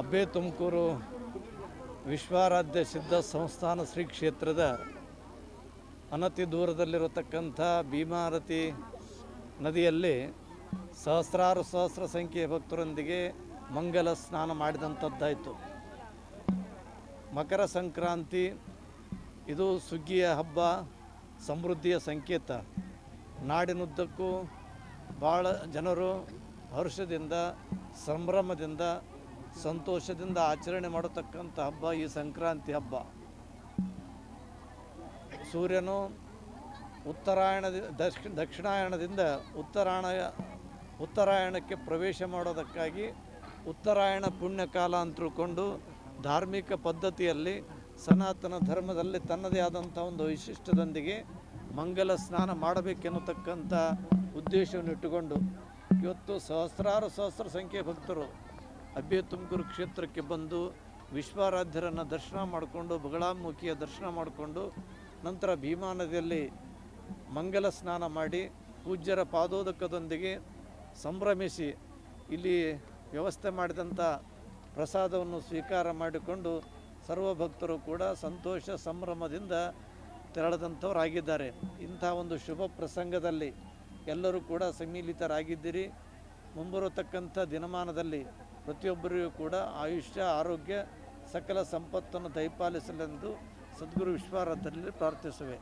ಅಬ್ಬೆ ತುಮಕೂರು ವಿಶ್ವಾರಾಧ್ಯ ಸಿದ್ಧ ಸಂಸ್ಥಾನ ಶ್ರೀ ಕ್ಷೇತ್ರದ ಅನತಿ ದೂರದಲ್ಲಿರತಕ್ಕಂಥ ಭೀಮಾರತಿ ನದಿಯಲ್ಲಿ ಸಹಸ್ರಾರು ಸಹಸ್ರ ಸಂಖ್ಯೆಯ ಭಕ್ತರೊಂದಿಗೆ ಮಂಗಲ ಸ್ನಾನ ಮಾಡಿದಂಥದ್ದಾಯಿತು. ಮಕರ ಸಂಕ್ರಾಂತಿ ಇದು ಸುಗ್ಗಿಯ ಹಬ್ಬ, ಸಮೃದ್ಧಿಯ ಸಂಕೇತ. ನಾಡಿನುದ್ದಕ್ಕೂ ಭಾಳ ಜನರು ಹರ್ಷದಿಂದ, ಸಂಭ್ರಮದಿಂದ ಸಂತೋಷದಿಂದ ಆಚರಣೆ ಮಾಡತಕ್ಕಂಥ ಹಬ್ಬ ಈ ಸಂಕ್ರಾಂತಿ ಹಬ್ಬ. ಸೂರ್ಯನು ಉತ್ತರಾಯಣ ದಕ್ಷ, ದಕ್ಷಿಣಾಯಣದಿಂದ ಉತ್ತರಾಯಣ ಉತ್ತರಾಯಣಕ್ಕೆ ಪ್ರವೇಶ ಮಾಡೋದಕ್ಕಾಗಿ ಉತ್ತರಾಯಣ ಪುಣ್ಯಕಾಲ ಅಂತ ತಿಳ್ಕೊಂಡು ಧಾರ್ಮಿಕ ಪದ್ಧತಿಯಲ್ಲಿ ಸನಾತನ ಧರ್ಮದಲ್ಲಿ ತನ್ನದೇ ಆದಂಥ ಒಂದು ವೈಶಿಷ್ಟ್ಯದೊಂದಿಗೆ ಮಂಗಲ ಸ್ನಾನ ಮಾಡಬೇಕೆನ್ನತಕ್ಕಂಥ ಉದ್ದೇಶವನ್ನು ಇಟ್ಟುಕೊಂಡು ಇವತ್ತು ಸಹಸ್ರಾರು ಸಹಸ್ರ ಸಂಖ್ಯೆ ಭಕ್ತರು ಅಬ್ಬೆ ತುಮಕೂರು ಕ್ಷೇತ್ರಕ್ಕೆ ಬಂದು ವಿಶ್ವಾರಾಧ್ಯರನ್ನು ದರ್ಶನ ಮಾಡಿಕೊಂಡು, ಬಗಳಾಮುಖಿಯ ದರ್ಶನ ಮಾಡಿಕೊಂಡು, ನಂತರ ಭೀಮಾ ನದಿಯಲ್ಲಿ ಮಂಗಲ ಸ್ನಾನ ಮಾಡಿ, ಪೂಜ್ಯರ ಪಾದೋದಕದೊಂದಿಗೆ ಸಂಭ್ರಮಿಸಿ ಇಲ್ಲಿ ವ್ಯವಸ್ಥೆ ಮಾಡಿದಂಥ ಪ್ರಸಾದವನ್ನು ಸ್ವೀಕಾರ ಮಾಡಿಕೊಂಡು ಸರ್ವ ಭಕ್ತರು ಕೂಡ ಸಂತೋಷ ಸಂಭ್ರಮದಿಂದ ತೆರಳದಂಥವರಾಗಿದ್ದಾರೆ. ಇಂಥ ಒಂದು ಶುಭ ಪ್ರಸಂಗದಲ್ಲಿ ಎಲ್ಲರೂ ಕೂಡ ಸಮ್ಮಿಲಿತರಾಗಿದ್ದೀರಿ. ಮುಂಬರತಕ್ಕಂಥ ದಿನಮಾನದಲ್ಲಿ ಪ್ರತಿಯೊಬ್ಬರಿಗೂ ಕೂಡ ಆಯುಷ್ಯ ಆರೋಗ್ಯ ಸಕಲ ಸಂಪತ್ತನ್ನು ದಯಪಾಲಿಸಲೆಂದು ಸದ್ಗುರು ವಿಶ್ವಾರಾಧನೆಯಲ್ಲಿ ಪ್ರಾರ್ಥಿಸುವೆ.